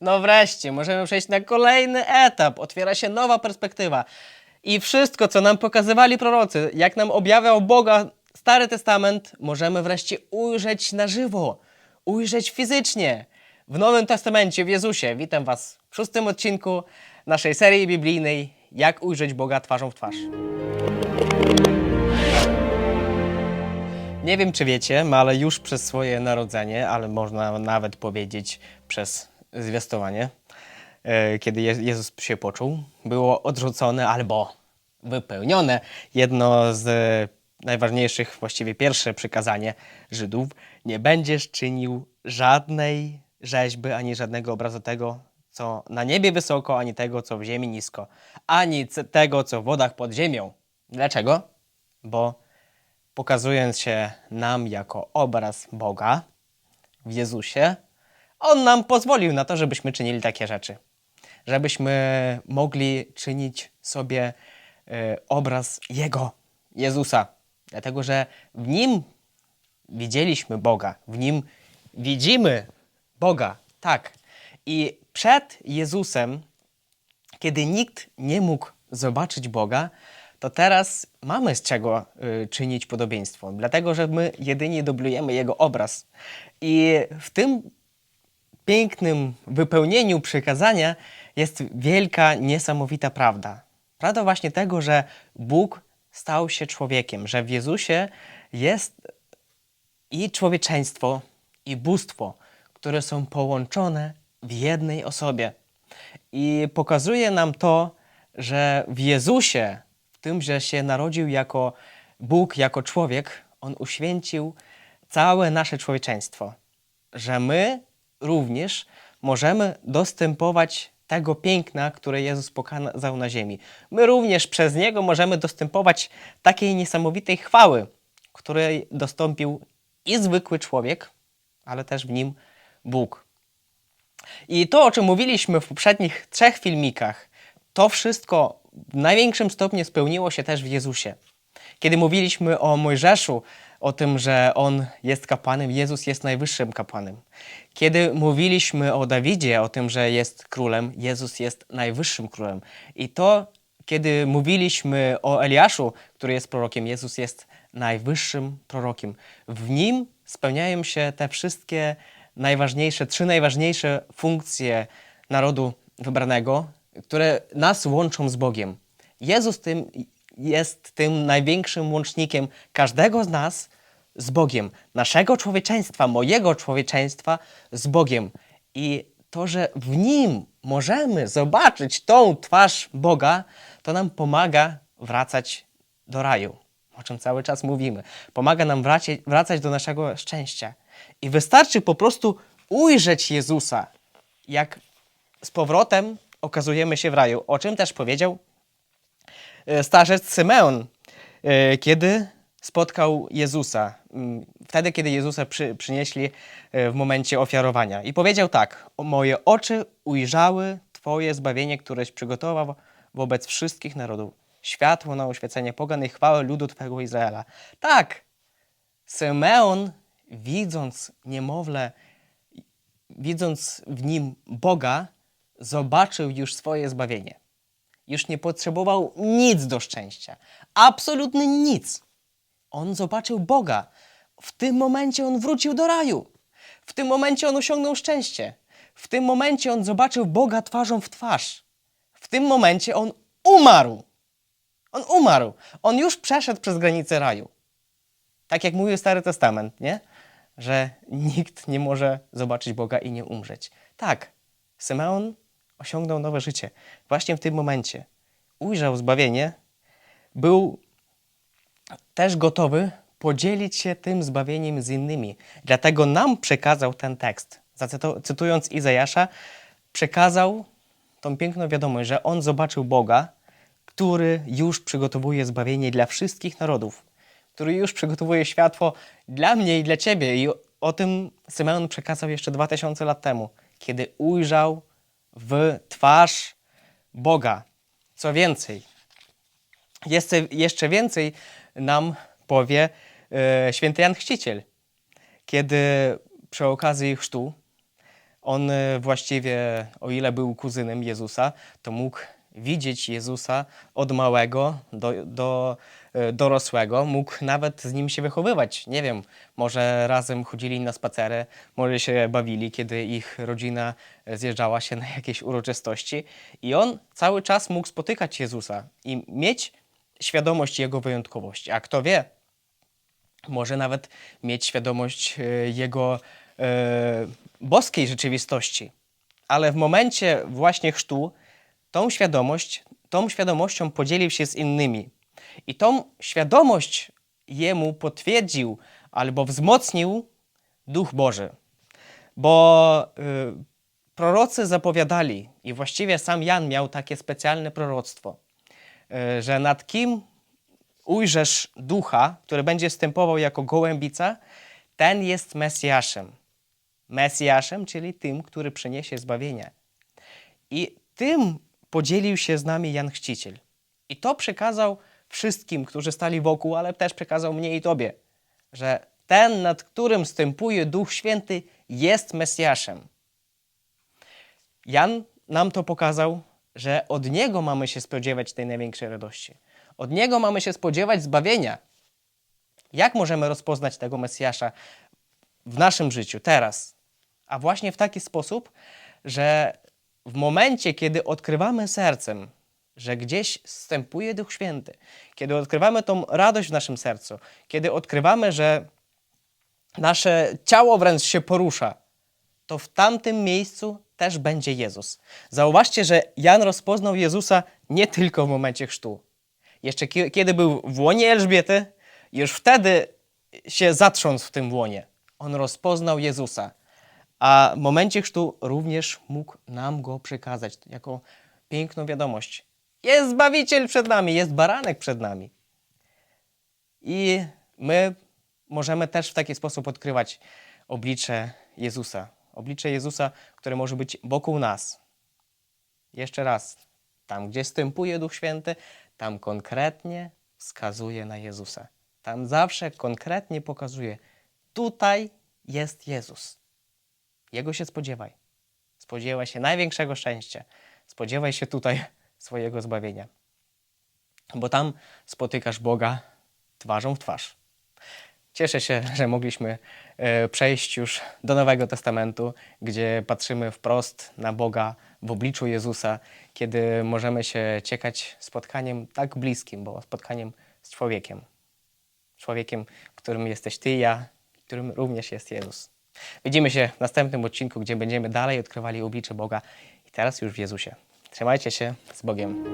No wreszcie, możemy przejść na kolejny etap. Otwiera się nowa perspektywa. I wszystko, co nam pokazywali prorocy, jak nam objawiał Boga Stary Testament, możemy wreszcie ujrzeć na żywo, ujrzeć fizycznie. W Nowym Testamencie, w Jezusie. Witam Was w szóstym odcinku naszej serii biblijnej Jak ujrzeć Boga twarzą w twarz. Nie wiem, czy wiecie, no ale już przez swoje narodzenie, ale można nawet powiedzieć przez zwiastowanie, e, kiedy Je- Jezus się poczuł, było odrzucone albo wypełnione jedno z e, najważniejszych, właściwie pierwsze przykazanie Żydów. Nie będziesz czynił żadnej rzeźby ani żadnego obrazu tego, co na niebie wysoko, ani tego, co w ziemi nisko, ani tego, co w wodach pod ziemią. Dlaczego? Bo pokazując się nam jako obraz Boga w Jezusie, On nam pozwolił na to, żebyśmy czynili takie rzeczy. Żebyśmy mogli czynić sobie e, obraz Jego, Jezusa. Dlatego, że w Nim widzieliśmy Boga, w Nim widzimy Boga. Tak. I przed Jezusem kiedy nikt nie mógł zobaczyć Boga, to teraz mamy z czego y, czynić podobieństwo, dlatego że my jedynie dublujemy Jego obraz. I w tym pięknym wypełnieniu przykazania jest wielka, niesamowita prawda. Prawda właśnie tego, że Bóg stał się człowiekiem, że w Jezusie jest i człowieczeństwo, i bóstwo, które są połączone w jednej osobie. I pokazuje nam to, że w Jezusie, w tym, że się narodził jako Bóg, jako człowiek, On uświęcił całe nasze człowieczeństwo. Że my również możemy dostępować tego piękna, które Jezus pokazał na ziemi. My również przez Niego możemy dostępować takiej niesamowitej chwały, której dostąpił i zwykły człowiek, ale też w nim Bóg. I to, o czym mówiliśmy w poprzednich trzech filmikach, to wszystko w największym stopniu spełniło się też w Jezusie. Kiedy mówiliśmy o Mojżeszu, o tym, że on jest kapłanem, Jezus jest najwyższym kapłanem. Kiedy mówiliśmy o Dawidzie, o tym, że jest królem, Jezus jest najwyższym królem. I to, kiedy mówiliśmy o Eliaszu, który jest prorokiem, Jezus jest najwyższym prorokiem. W nim spełniają się te wszystkie najważniejsze, trzy najważniejsze funkcje narodu wybranego, które nas łączą z Bogiem. Jezus tym jest tym największym łącznikiem każdego z nas z Bogiem, naszego człowieczeństwa, mojego człowieczeństwa z Bogiem. I to, że w nim możemy zobaczyć tą twarz Boga, to nam pomaga wracać do raju, o czym cały czas mówimy. Pomaga nam wracać do naszego szczęścia. I wystarczy po prostu ujrzeć Jezusa, jak z powrotem okazujemy się w raju. O czym też powiedział starzec Symeon, e, kiedy spotkał Jezusa. Mm, Wtedy, kiedy Jezusa przy, przynieśli e, w momencie ofiarowania. I powiedział tak: "O, Moje oczy ujrzały Twoje zbawienie, któreś przygotował wobec wszystkich narodów. Światło na oświecenie pogan i chwałę ludu Twego Izraela. Tak, Symeon, widząc niemowlę, widząc w nim Boga, zobaczył już swoje zbawienie. Już nie potrzebował nic do szczęścia. Absolutnie nic. On zobaczył Boga. W tym momencie on wrócił do raju. W tym momencie on osiągnął szczęście. W tym momencie on zobaczył Boga twarzą w twarz. W tym momencie on umarł. On umarł. On już przeszedł przez granicę raju. Tak jak mówił Stary Testament, nie? Że nikt nie może zobaczyć Boga i nie umrzeć. Tak, Symeon osiągnął nowe życie. Właśnie w tym momencie. Ujrzał zbawienie, był też gotowy podzielić się tym zbawieniem z innymi. Dlatego nam przekazał ten tekst. Cytując Izajasza, przekazał tą piękną wiadomość, że on zobaczył Boga, który już przygotowuje zbawienie dla wszystkich narodów, który już przygotowuje światło dla mnie i dla ciebie. I o, o tym Symeon przekazał jeszcze 2000 lat temu, kiedy ujrzał w twarz Boga. Co więcej, jeszcze, więcej nam powie e, święty Jan Chrzciciel, kiedy przy okazji chrztu On e, właściwie, o ile był kuzynem Jezusa, to mógł widzieć Jezusa od małego do, do dorosłego, mógł nawet z nim się wychowywać. Nie wiem, może razem chodzili na spacery, może się bawili, kiedy ich rodzina e, zjeżdżała się na jakieś uroczystości. I on cały czas mógł spotykać Jezusa i mieć świadomość Jego wyjątkowości. A kto wie, może nawet mieć świadomość e, Jego e, boskiej rzeczywistości. Ale w momencie właśnie chrztu tą świadomość, tą świadomością podzielił się z innymi. I tą świadomość jemu potwierdził albo wzmocnił Duch Boży. Bo y, prorocy zapowiadali, i właściwie sam Jan miał takie specjalne proroctwo, y, że nad kim ujrzesz ducha, który będzie stępował jako gołębica, ten jest Mesjaszem. Mesjaszem, czyli tym, który przyniesie zbawienie. I tym podzielił się z nami Jan Chrzciciel. I to przekazał wszystkim, którzy stali wokół, ale też przekazał mnie i tobie, że ten, nad którym stępuje Duch Święty, jest Mesjaszem. Jan nam to pokazał, że od Niego mamy się spodziewać tej największej radości. Od Niego mamy się spodziewać zbawienia. Jak możemy rozpoznać tego Mesjasza w naszym życiu, teraz? A właśnie w taki sposób, że w momencie, kiedy odkrywamy sercem, że gdzieś wstępuje Duch Święty, kiedy odkrywamy tą radość w naszym sercu, kiedy odkrywamy, że nasze ciało wręcz się porusza, to w tamtym miejscu też będzie Jezus. Zauważcie, że Jan rozpoznał Jezusa nie tylko w momencie chrztu. Jeszcze ki- kiedy był w łonie Elżbiety, już wtedy się zatrząsł w tym łonie. On rozpoznał Jezusa. A w momencie chrztu również mógł nam go przekazać jako piękną wiadomość. Jest Zbawiciel przed nami, jest Baranek przed nami. I my możemy też w taki sposób odkrywać oblicze Jezusa. Oblicze Jezusa, które może być wokół nas. Jeszcze raz, tam gdzie stępuje Duch Święty, tam konkretnie wskazuje na Jezusa. Tam zawsze konkretnie pokazuje, tutaj jest Jezus. Jego się spodziewaj. Spodziewaj się największego szczęścia. Spodziewaj się tutaj swojego zbawienia. Bo tam spotykasz Boga twarzą w twarz. Cieszę się, że mogliśmy e, przejść już do Nowego Testamentu, gdzie patrzymy wprost na Boga w obliczu Jezusa, kiedy możemy się ciekać spotkaniem tak bliskim, bo spotkaniem z człowiekiem. Człowiekiem, którym jesteś Ty i ja, którym również jest Jezus. Widzimy się w następnym odcinku, gdzie będziemy dalej odkrywali oblicze Boga i teraz już w Jezusie. Trzymajcie się, z Bogiem.